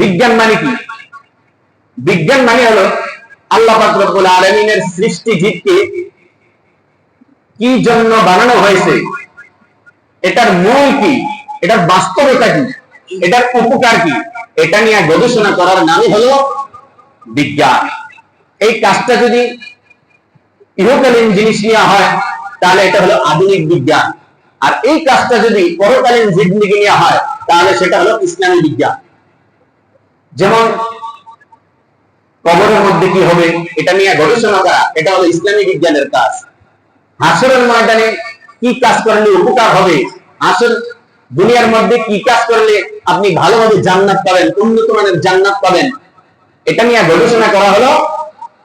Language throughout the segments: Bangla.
বিজ্ঞান মানে কি? বিজ্ঞান মানে হলো আল্লাহ পাক রব্বুল আলামিনের সৃষ্টি জীবকে কি জন্য বানানো হয়েছে? এটার মূল কি? এটার বাস্তবতা কি? এটার উপকার কি? এটা নিয়ে গবেষণা করার নামই হলো বিজ্ঞান। এই কাজটা যদি ইহকালীন জিনিস নিয়ে হয়, তাহলে এটা হলো আধুনিক বিজ্ঞান। আর এই কাজটা যদি পরকালীন জিন্দিগি নিয়ে হয়, তাহলে সেটা হলো ইসলামী বিজ্ঞান। যেমন কবরের মধ্যে কি হবে? এটা নিয়ে গবেষণা করা, এটা হলো ইসলামী বিজ্ঞানের কাজ। হাসরের ময়দানে কি কাজ করলে উপকার হবে? হাসর দুনিয়ার মধ্যে কি কাজ করলে আপনি ভালোভাবে জান্নাত পাবেন, উন্নত মানের জান্নাত পাবেন? এটা নিয়ে গবেষণা করা হলো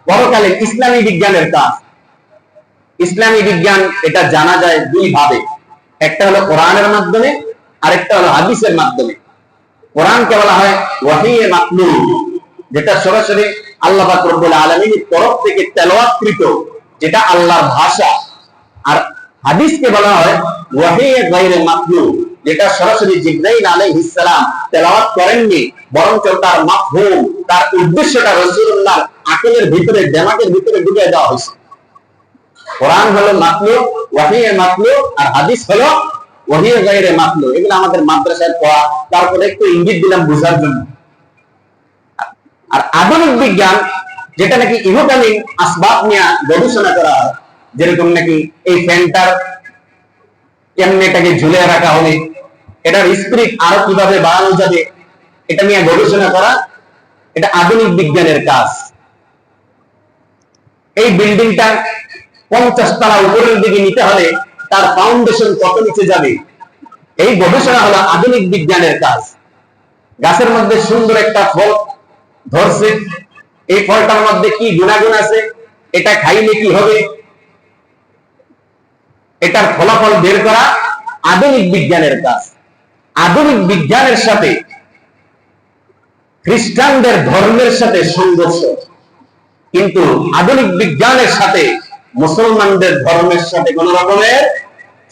পরকালীন ইসলামী বিজ্ঞানের কাজ। ইসলামী বিজ্ঞান এটা জানা যায় দুই ভাবে। একটা হলো কোরআনের মাধ্যমে, আরেকটা হলো হাদিসের মাধ্যমে। কোরআনকে বলা হয় ওয়াহিয়ে মাতলু যেটা সরাসরি আল্লাহ রব্বুল আলামিনের তরফ থেকে তেলাওয়াতকৃত, যেটা আল্লাহর ভাষা। আর হাদিসকে বলা হয় ওয়াহিয়ে গায়রে মাতলু যেটা সরাসরি জিবরাইল আলাইহিস সালাম তেলাওয়াত করেননি বরং তার মাফহুম, তার উদ্দেশ্যটা রাসূলুল্লাহ আকলের ভিতরে, দেমাগের ভিতরে ঢুকিয়ে দেওয়া হয়েছে। কোরআন হলো মাতলু ওয়াহিয়ে মাতলু আর হাদিস হলো ওয়াহিয়ে গায়রে মাতলু, এগুলো আমাদের মাদ্রাসায় পড়া, তারপরে একটু ইঙ্গিত দিলাম বোঝার জন্য। আর আধুনিক বিজ্ঞান, যেটা নাকি ইহকালীন আসবাব নিয়ে গবেষণা করা হয়, যেরকম নাকি এই ফ্যানটার ঝুলে রাখা হবে এটার স্পিরিট আরও কীভাবে বাড়ানো যাবে, এটা নিয়ে গবেষণা করা, এটা আধুনিক বিজ্ঞানের কাজ। এই বিল্ডিংটা পঞ্চাশ তলা উপরের দিকে নিতে হলে তার ফাউন্ডেশন কত নিচে যাবে? এই গবেষণা হলো আধুনিক বিজ্ঞানের কাজ। গাছের মধ্যে সুন্দর একটা ফল ধরছে। এই ফলটার মধ্যে কি গুণাগুণ আছে? এটা খাইলে কি হবে? এটার ফলাফল বের করা আধুনিক বিজ্ঞানের কাজ। আধুনিক বিজ্ঞানের সাথে খ্রিস্টানদের ধর্মের সাথে সংঘর্ষ। কিন্তু আধুনিক বিজ্ঞানের সাথে মুসলমানদের ধর্মের সাথে কোন রকমের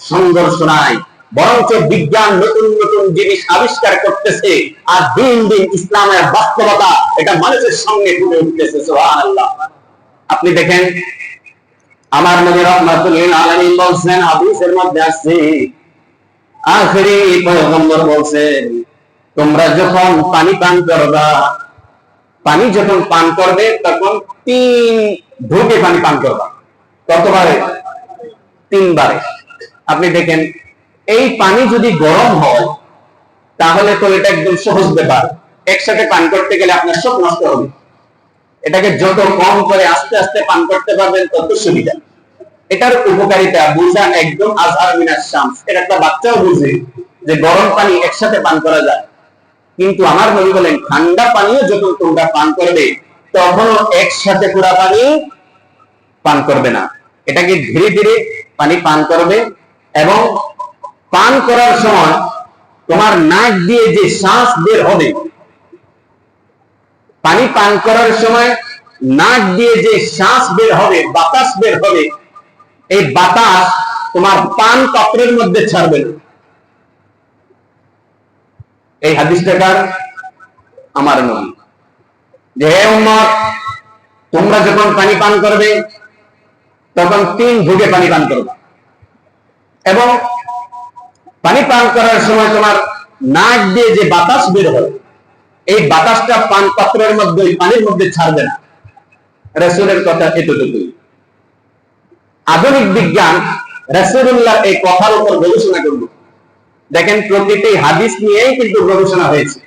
সংঘর্ষ নাই বরঞ্চ বিজ্ঞান নতুন নতুন জিনিস আবিষ্কার করতেছে আর দিন দিন ইসলামের বাস্তবতা এটা মানুষের সঙ্গে ফুটে উঠতেছে আপনি দেখেন, আমার নবী রহমাতুল আলামিন বলছেন, হাদিসের মধ্যে আসছে আখেরি পয়গম্বর বলছেন, তোমরা যখন পানি পান করবা, পানি যখন পান করবে, তখন তিন ঢুকে পানি পান করবা। কতবারে? তিনবারে। আপনি দেখেন, এই পানি যদি গরম হয়, তাহলে তো এটা একদম সহজ ব্যাপার। একসাথে পান করতে গেলে আপনার সব নষ্ট হবে। এটাকে যত কম করে আস্তে আস্তে পান করতে পারবেন, তত সুবিধা। এটার উপকারিতা বুঝান একদম আজহার মিনার শামস এটা একটা বাচ্চাও বুঝে যে গরম পানি একসাথে পান করা যায়। কিন্তু আমার নবী বলেন, ঠান্ডা পানিও যখন তোমরা পান করবে, তখনও একসাথে পুরা পানি পান করবে না। এটাকে ধীরে ধীরে পানি পান করবে। এবং পান করার সময় তোমার নাক দিয়ে যে শ্বাস বের হবে, পানি পান করার সময় নাক দিয়ে যে শ্বাস বের হবে, বাতাস বের হবে, এই বাতাস তোমার পান পাত্রের মধ্যে ছাড়বে এই হাদিসটাকার আমার নবী। যে হে উম্মত, তোমরা যখন পানি পান করবে, তখন তিন ঢুকে পানি পান করবে। এবং পানি পান করার সময় তোমার নাক দিয়ে যে বাতাস বের হয়, এই বাতাসটা পান পাত্রের মধ্যে পানির মধ্যে ছাড়বে না। রসুলের কথা এতটুকুই। আধুনিক বিজ্ঞান রসুল্লাহ এই কথার উপর গবেষণা করবে দেখেন, প্রতিটি হাদিস নিয়েই কিন্তু গবেষণা হয়েছে।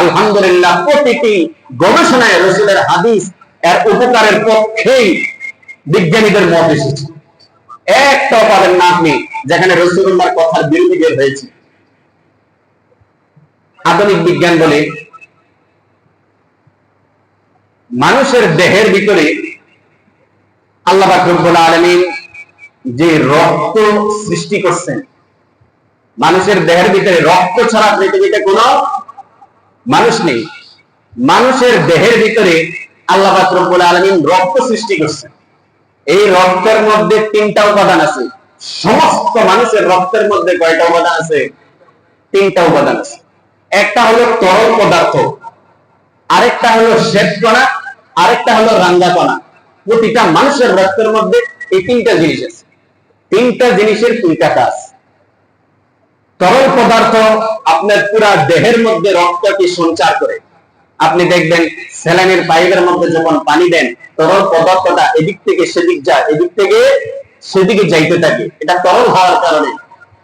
আলহামদুলিল্লাহ, প্রতিটি গবেষণায় রসুলের হাদিস এর উপকারের পক্ষেই বিজ্ঞানীদের মত এসেছে। একটাও পাবেন না আপনি যেখানে রসুল্লাহর কথার বিরোধী বের হয়েছে। আধুনিক বিজ্ঞান বলে, মানুষের দেহের ভিতরে আল্লাহ রব্বুল আলমিন যে রক্ত সৃষ্টি করছেন, মানুষের দেহের ভিতরে রক্ত ছাড়া পৃথিবীতে কোন মানুষ নেই। মানুষের দেহের ভিতরে আল্লাহ রব্বুল আলমিন রক্ত সৃষ্টি করছেন। এই রক্তের মধ্যে তিনটা উপাদান আছে। সমস্ত মানুষের রক্তের মধ্যে কয়টা উপাদান আছে? তিনটা উপাদান আছে। একটা হলো তরল পদার্থ, আরেকটা হলো শ্বেত কণা আরেকটা হলো রাঙ্গা কণা প্রতিটা মানুষের রক্তের মধ্যে এই তিনটা জিনিস আছে। তিনটা জিনিসের তিনটা কাজ। তরল পদার্থ আপনার পুরা দেহের মধ্যে রক্তকে সঞ্চার করে। আপনি দেখবেন স্যালাইনের পাইপের মধ্যে যখন পানি দেন, তরল পদার্থটা এদিক থেকে সেদিক যায়, এদিক থেকে সেদিকে যাইতে থাকে। এটা তরল হওয়ার কারণে।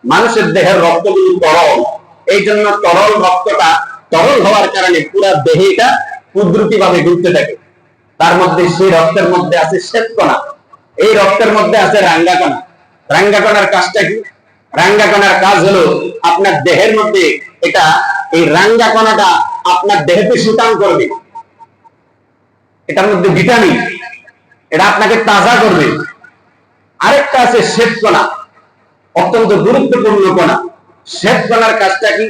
মানুষের দেহের রক্তগুলো তরল। এই জন্য তরল রক্তটা তরল হওয়ার কারণে পুরা দেহে এটা কুদরতি ভাবে ঘুরতে থাকে। তার মধ্যে সেই রক্তের মধ্যে আছে শ্বেতকণা। এই রক্তের মধ্যে আছে রাঙ্গাকণা। রাঙ্গাকণার কাজটা কি? রাঙ্গাকণার কাজ হলো আপনার দেহের মধ্যে এটা, এই রাঙ্গাকণাটা আপনার দেহকে সুতান করবে। এটার মধ্যে ভিটামিন। এটা আপনাকে তাজা করবে। আরেকটা আছে শ্বেতকণা, অত্যন্ত গুরুত্বপূর্ণ কণা। শ্বেতকণার কাজটা কি?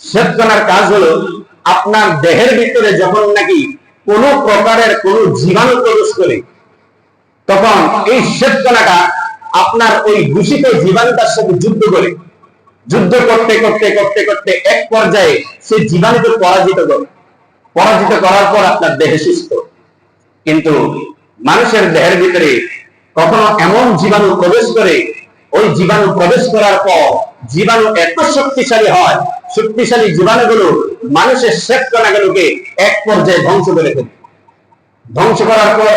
শ্বেতকণার কাজ হলো আপনার দেহের ভিতরে যখন নাকি কোন প্রকারের কোন জীবাণু প্রবেশ করে, তখন এই শ্বেতকণাটা আপনার ওই দূষিত জীবাণুটার সাথে যুদ্ধ করে। যুদ্ধ করতে করতে করতে করতে এক পর্যায়ে সে জীবাণুকে পরাজিত করে। পরাজিত করার পর আপনার দেহে সুস্থ। কিন্তু মানুষের দেহের ভিতরে কখনো এমন জীবাণু প্রবেশ করে, ওই জীবাণু প্রবেশ করার পর জীবাণু এত শক্তিশালী হয়, শক্তিশালী জীবাণুগুলো মানুষের কণাগুলোকে এক পর্যায়ে ধ্বংস করে ফেলে। ধ্বংস করার পর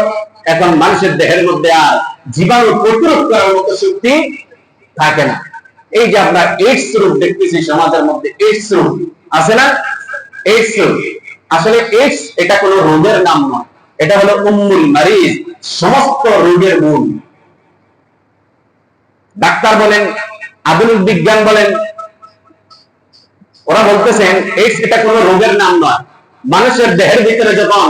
এখন মানুষের দেহের মধ্যে আর জীবাণু প্রতিরোধ করার মতো শক্তি থাকে না। এই যে আমরা এইডস রোগ দেখতেছি সমাজের মধ্যে এইডস রোগ আছে না? এইডস রোগ। আসলে এইডস এটা কোনো রোগের নাম নয়। এটা হলো উম্মুল মারিজ সমস্ত রোগের মূল। ডাক্তার বলেন, আধুনিক বিজ্ঞান বলেন, ওরা বলতেছেন এইডস এটা কোনো রোগের নাম নয়। মানুষের দেহের ভিতরে যখন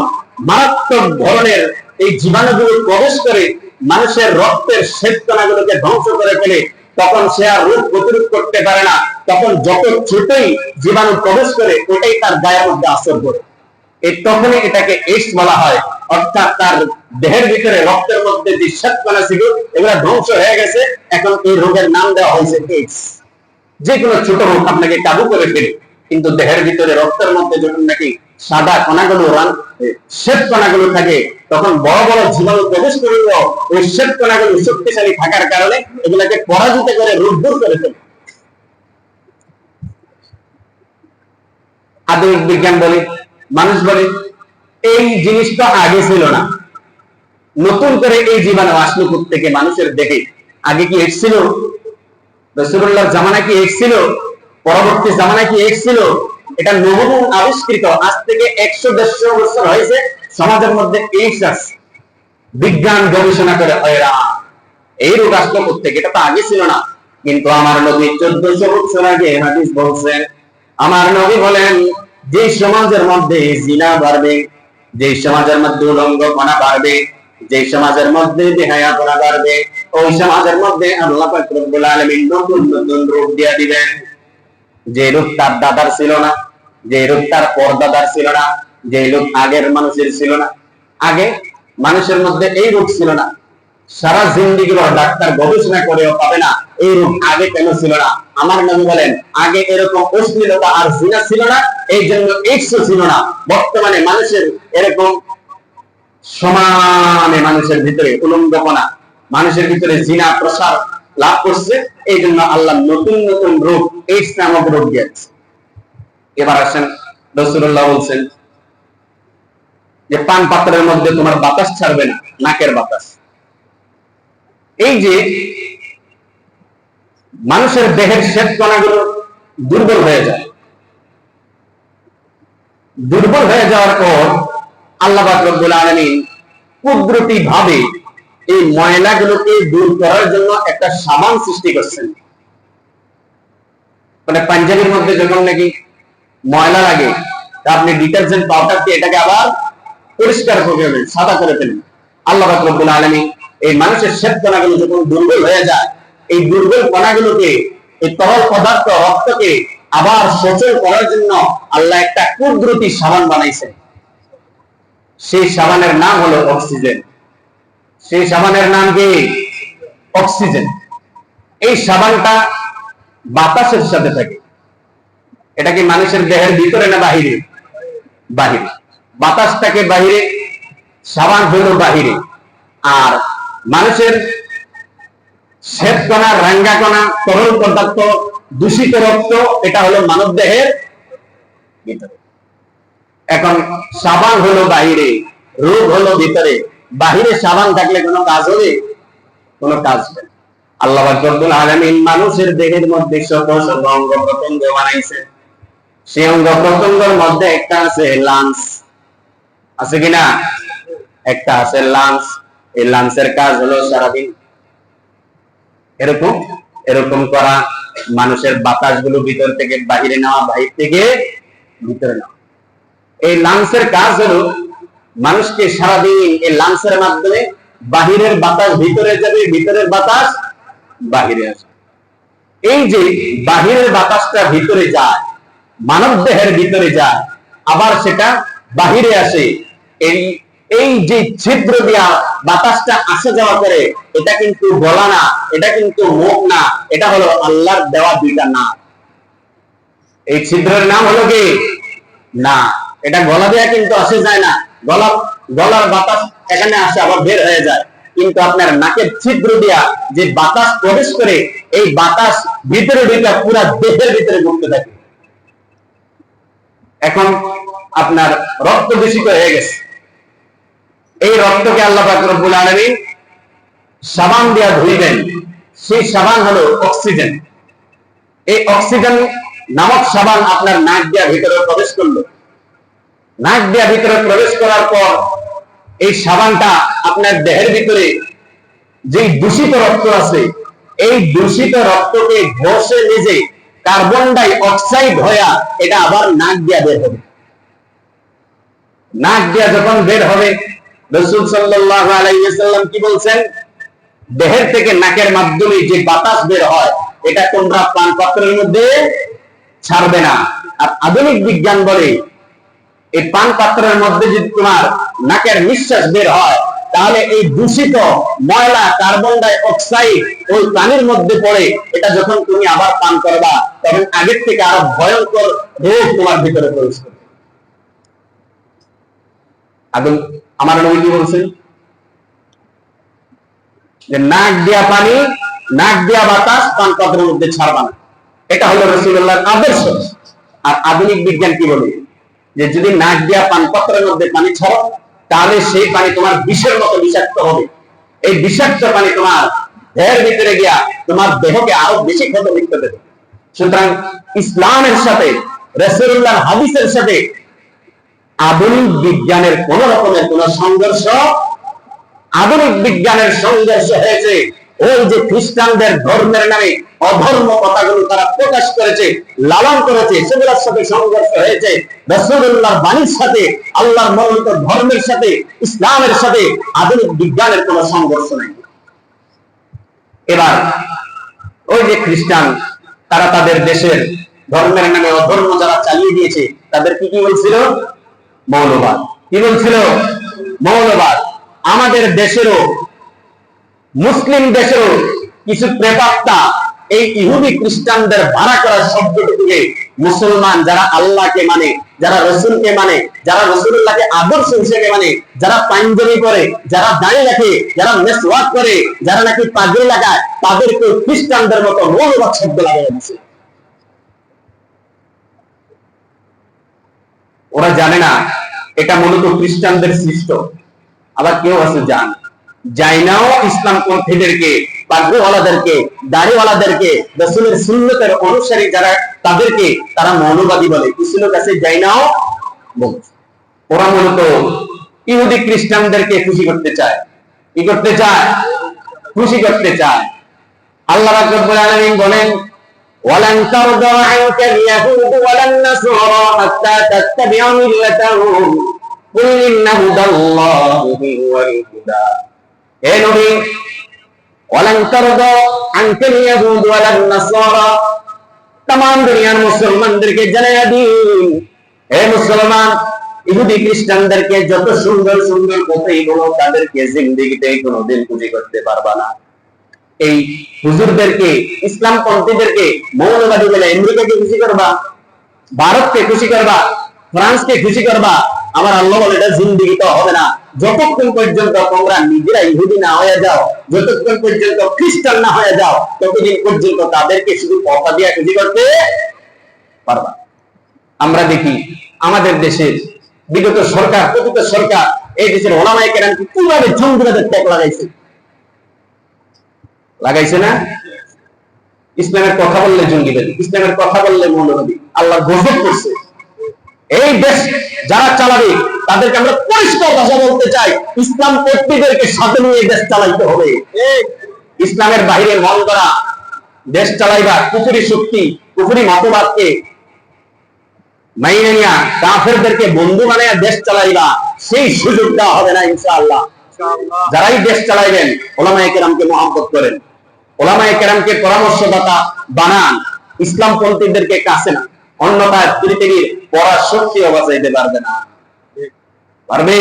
মারাত্মক ধরনের এই জীবাণুগুলো প্রবেশ করে, মানুষের রক্তের শ্বেত কণাগুলোকে ধ্বংস করে ফেলে, তখন সে আর রোগ প্রতিরোধ করতে পারে না। তখন যত ছোটই জীবাণু প্রবেশ করে, ওটাই তার গায়ের মধ্যে আসর করে এই তখনই এটাকে এইডস বলা হয়। অর্থাৎ তার দেহের ভিতরে রক্তের মধ্যে যে ছিল, এগুলো ধ্বংস হয়ে গেছে। এখন এই রোগের নাম দেওয়া হয়েছে এইডস যে কোনো ছোট রোগ আপনাকে কাবু করে ফেলে কিন্তু দেহের ভিতরে রক্তের মধ্যে যখন নাকি সাদা কণাগুলো রান শ্বেত কণাগুলো থাকে, তখন বড় বড় জীবাণু প্রবেশ ওই শ্বেত কণাগুলো শক্তিশালী থাকার কারণে এগুলাকে পরাজিত করে রোগ দূর করে ফেলে আধুনিক বিজ্ঞান বলে মানুষ বলে, এই জিনিসটা আগে ছিল না। নতুন করে এই জীবাণু আসলো থেকে মানুষের দেখে। আগে কি এড ছিল? জামানা কি এড ছিল? পরবর্তী জামানা কি এড ছিল? এটা নবম আবিষ্কৃত। আজ থেকে একশো দেড়শো বছর হয়েছে, সমাজের মধ্যে এইডস বিজ্ঞান গবেষণা করে এরা এই রোগ আসলো থেকে এটা তো আগে ছিল না। কিন্তু আমার নবী চোদ্দশো বছর আগে হাদিস বলছেন, আমার নবী বলেন যে সমাজের মধ্যে জিনা বাড়বে, যে সমাজের মধ্যে উলঙ্গপনা বাড়বে, যে সমাজের মধ্যে বেহায়াপনা বাড়বে, ওই সমাজের মধ্যে আল্লাহ রব্বুল আলামিন নতুন নতুন রূপ দিয়া দিবেন। যে রূপ তার দাদার ছিল না, যে রূপ তার পরদাদার ছিল না, যে রূপ আগের মানুষের ছিল না। আগে মানুষের মধ্যে এই রূপ ছিল না। সারা জিন্দিগি ডাক্তার গবেষণা করেও পাবে না। এই রূপ আগে কেন ছিল না? আমার নবী বলেন, আগে এরকম অশ্লীলতা আর জিনা ছিল না, এই জন্য এইডস ছিল না। বর্তমানে মানুষের এরকম সমানে মানুষের ভিতরে উলঙ্গপনা মানুষের ভিতরে জিনা প্রসার লাভ করছে, এই জন্য আল্লাহ নতুন নতুন রোগ এইডস নামক রোগ দিয়েছে। এবার আসেন রসুল্লাহ বলছেন যে, পান পাত্রের মধ্যে তোমার বাতাস ছাড়বে না, নাকের বাতাস। এই যে মানুষের দেহের শ্বেত কণাগুলো দুর্বল হয়ে যায়। দুর্বল হয়ে যাওয়ার পর আল্লাহ রব্বুল আলমিন কুদরতি ভাবে এই ময়লাগুলোকে দূর করার জন্য একটা সাবান সৃষ্টি করছেন। মানে পাঞ্জাবির মধ্যে যখন নাকি ময়লা লাগে, তা আপনি ডিটারজেন্ট পাউডার দিয়ে এটাকে আবার পরিষ্কার করে ফেলবেন সাদা করে ফেলবেন। আল্লাহ রব্বুল আলমী এই মানুষের শ্বেত কণাগুলো যখন দুর্বল হয়ে যায় এই দুর্বল কণাগুলোকে, এই তরল পদার্থ রক্তকে আবার সচল করার জন্য আল্লাহ একটা কুদরতি সাবান বানাইছেন। সেই সাবানের নাম হলো অক্সিজেন। সেই সাবানের নাম কি? অক্সিজেন। এই সাবানটা বাতাসের সাথে থাকে। এটা কি মানুষের দেহের ভিতরে না বাহিরে? বাহিরে। বাতাসটাকে বাহিরে, সাবান হলো বাহিরে। আর মানুষের শ্বেত কণা, রাঙ্গা কণা, তরল পদার্থ, দূষিত রক্ত, এটা হলো মানব দেহের এখন সাবান হলো বাহিরে, রোগ হলো ভিতরে। বাহিরে সাবান থাকলে কোনো কাজ হবে? কোনো কাজ হবে আল্লাহ মানুষের দেহের মধ্যে শত শত অঙ্গ প্রত্যঙ্গ বানাইছে সেই অঙ্গ প্রত্যঙ্গের মধ্যে একটা আছে লাংস আছে কিনা একটা আছে লাংস এই লাংসের কাজ হলো সারাদিন এরকম এরকম করা, মানুষের বাতাসগুলো ভিতর থেকে বাহিরে নেওয়া, বাহির থেকে ভিতরে নেওয়া। এই লাংসের কাজ হলো, মানুষকে সারাদিন এই লাংসের মাধ্যমে বাহিরের বাতাস ভিতরে যাবে, ভিতরের বাতাস বাহিরে আসবে। এই যে বাহিরের বাতাসটা ভিতরে যায় মানব দেহের ভিতরে যায়, আবার সেটা বাহিরে আসে, এই এই যে ছিদ্র দিয়া বাতাসটা আসা যাওয়া করে, এটা কিন্তু গলা না, এটা কিন্তু মুখ না, এটা হলো আল্লাহর দেওয়া দুইটা নাম। এই ছিদ্রের নাম হলো কি? না। এটা গলা দেয়া কিন্তু আসে যায় না। গলা, গলার বাতাস এখানে আসে, আবার বের হয়ে যায়। কিন্তু আপনার নাকের ছিদ্র দিয়া যে বাতাস প্রবেশ করে, এই বাতাস ভিতরে ঢুকে পুরা দেহের ভিতরে ঘুরতে থাকে। এখন আপনার রক্ত দূষিত হয়ে গেছে। এই রক্তকে আল্লাহ পাক রব্বুল আলামিন সাবান দিয়া ধুইবেন। সেই সাবান হলো অক্সিজেন। এই অক্সিজেন নামক সাবান আপনার নাক দিয়া ভিতরে প্রবেশ করল। নাক দিয়া ভিতরে প্রবেশ করার পর এই সাবানটা আপনার দেহের ভিতরে যে দূষিত রক্ত আছে, এই দূষিত রক্তকে ঘষে নিজে কার্বন ডাই অক্সাইড হইয়া এটা আবার নাক দিয়া বের হবে। নাক দিয়া যখন বের হবে রসুল সাল্লাল্লাহু আলাইহি ওয়াসাল্লাম কি বলছেন? দেহের থেকে নাকের মাধ্যমে যে বাতাস বের হয়, এটা তোমরা পান পাত্রের মধ্যে ছাড়বে না। আর আধুনিক বিজ্ঞান বলে, এই পান পাত্রের মধ্যে যদি তোমার নাকের নিঃশ্বাস বের হয়, তাহলে এই দূষিত ময়লা, কার্বন ডাই অক্সাইড ওই পানির মধ্যে পড়ে, এটা যখন তুমি আবার পান করবা, তখন আগের থেকে আরও ভয়ঙ্কর রোগ তোমার ভিতরে প্রবেশ করবে। আগুন আমার নবী কি বলছেন যে নাক দিয়া পানি, নাক দিয়া বাতাস, পান পাত্রের মধ্যে ছাড়বা না এটা হলো রসুল্লাহর আদর্শ। আর আধুনিক বিজ্ঞান কি বলে? যে যদি নাক দিয়া পান পাত্রের মধ্যে পানি ছাড়ো, তাহলে সেই পানি তোমার বিষের মতো বিষাক্ত হবে। এই বিষাক্ত পানি তোমার দেহের ভিতরে গিয়া তোমার দেহকে আরও বেশি ক্ষত লিখতে দেবে। সুতরাং ইসলামের সাথে রসুল্লাহর হাদিসের সাথে আধুনিক বিজ্ঞানের কোন রকমের কোন সংঘর্ষ, আধুনিক বিজ্ঞানের সংঘর্ষ হয়েছে। ওই যে খ্রিস্টানদের ধর্মের নামে অধর্ম কথাগুলো তারা প্রকাশ করেছে, লালন করেছে, সেগুলোর সাথে সংঘর্ষ হয়েছে। রসুল্লাহ বাণীর সাথে, আল্লাহর মনোনীত ধর্মের সাথে, ইসলামের সাথে আধুনিক বিজ্ঞানের কোন সংঘর্ষ নেই। এবার, ওই যে খ্রিস্টান, তারা তাদের দেশের ধর্মের নামে অধর্ম যারা চালিয়ে দিয়েছে, তাদের কি কি বলছিল মৌলবাদ। কি বলছিল? মৌলবাদ। আমাদের দেশেরও, মুসলিম দেশেরও কিছু প্রেতাত্মা এই ইহুদি খ্রিস্টানদের ভাড়া করা শব্দটুকুকে মুসলমান যারা আল্লাহকে মানে যারা রসুলকে মানে যারা রসুল্লাহকে আদর্শ হিসেবে মানে যারা পাঞ্জাবি করে যারা দাঁড়িয়ে রাখে, যারা মেসওয়াক করে, যারা নাকি পাগড়ি লাগায় তাদেরকে খ্রিস্টানদের মতো মৌলবাদ শব্দ লাগাই দিচ্ছে ওরা জানে না, এটা মূলত খ্রিস্টানদের সৃষ্ট। আবার কেউ আছে জান, জাইনাও ইসলাম পন্থীদেরকে পাগড়িওয়ালাদেরকে দাড়িওয়ালাদেরকে, রসুলের সুন্নতের অনুসারী যারা, তাদেরকে তারা মৌলবাদী বলে। কিছু লোক আছে জাইনাও ওরা মূলত ইহুদি খ্রিস্টানদেরকে খুশি করতে চায়। কি করতে চায়? খুশি করতে চায়। আল্লাহ রাব্বুল আলামিন বলেন ولن ترضى عنك اليهود ولا النصارى حتى تتبع ملتهم قل إن هدى الله هو الهدى হে নবী ولن ترضى عنك اليهود ولا النصارى तमाम দুনিয়ার মুসলমানদেরকে জানাইয়া দিন হে মুসলমান ইহুদি খ্রিস্টানদেরকে যত সুন্দর সুন্দর কথাই বলো তাদেরকে জিন্দিগিতে কোনোদিন খুশি করতে পারবা না এই হুজুরদেরকে, ইসলাম পন্থীদেরকে মৌলবাদী বলে আমেরিকাকে খুশি করবা, ভারতকে খুশি করবা, ফ্রান্সকে খুশি করবা, আমার আল্লাহ বলে এটা জিন্দিগি তো হবে না। যতক্ষণ পর্যন্ত তোমরা নিজেরা ইহুদি না হয়ে যাও, যতক্ষণ পর্যন্ত খ্রিস্টান না হয়ে যাও, ততদিন পর্যন্ত তাদেরকে শুধু কথা দিয়ে খুশি করতে পারবা। আমরা দেখি আমাদের দেশের বিগত সরকার, প্রকৃত সরকার, এই দেশের ওলামাই কেরামকে কীভাবে জঙ্গিবাদের ট্যাগ লাগাইছে? লাগাইছে না? ইসলামের কথা বললে জঙ্গিবাদী ইসলামের কথা বললে মৌলবাদী আল্লাহ গজব করছে। এই দেশ যারা চালাবে, তাদেরকে আমরা পরিষ্কার ভাষা বলতে চাই, ইসলাম কর্তৃদেরকে সাথে নিয়ে দেশ চালাইতে হবে। ইসলামের বাহিরে মন করা, দেশ চালাইবা, কুফুরি শক্তি, কুফুরি মতবাদকে মাইনে নিয়া কাফেরদেরকে বন্ধু বানাইয়া দেশ চালাইবা, সেই সুযোগ দেওয়া হবে না ইনশাআল্লাহ। যারাই দেশ চালাইবেন, ওলামায়ে কেরামকে মহাব্বত করেন। ওলামায়ে কেরামকে পরামর্শদাতা বানান। ইসলাম পন্থীদেরকে কাছে না। অন্যথায় পৃথিবীর পড়ার শক্তিও বাঁচাইতে পারবে না। পারবে?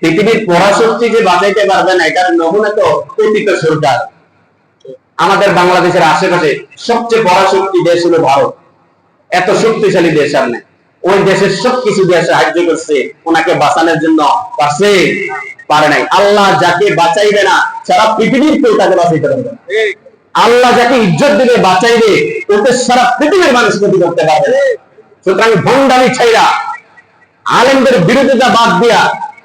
পৃথিবীর পরাশক্তি যে বাঁচাইতে পারবে না, এটার নমুনা তো অতীত সরকার। আমাদের বাংলাদেশের আশেপাশে সবচেয়ে পরাশক্তি দেশ হলো ভারত। এত শক্তিশালী দেশ নেই ওই দেশের সবকিছু দিয়ে সাহায্য করছে, ওনাকে বাঁচানোর জন্য পারছে। পারে নাই। আল্লাহ যাকে বাঁচাইবে না, সারা পৃথিবীর কেউ তাকে বাঁচাইতে পারবে। আল্লাহ যাকে ইজ্জত দিবে, বাঁচাইবে ওকে সারা পৃথিবীর মানুষ ক্ষতি করতে পারবে সুতরাং ভণ্ডামি ছাইরা আলেমদের বিরোধিতা বাদ দিয়া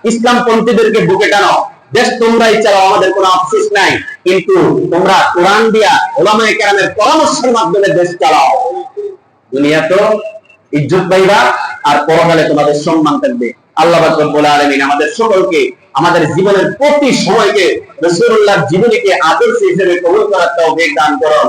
ইসলাম পন্থীদেরকে বুকে টানো। দেশ তোমরাই চালাও, আমাদের কোনো আফসোস নাই। কিন্তু তোমরা কোরআন দিয়া ওলামায়ে কেরামের পরামর্শের মাধ্যমে দেশ চালাও। দুনিয়া তো ইজ্জত পাইবা আর পরকালে তোমাদের সম্মান থাকবে। আল্লাহ রব্বুল আলামিন আমাদের সকলকে আমাদের জীবনের প্রতি সময়কে রসুল্লাহ জীবনীকে আদর্শ হিসেবে কবুল করার তৌফিক দান করুন।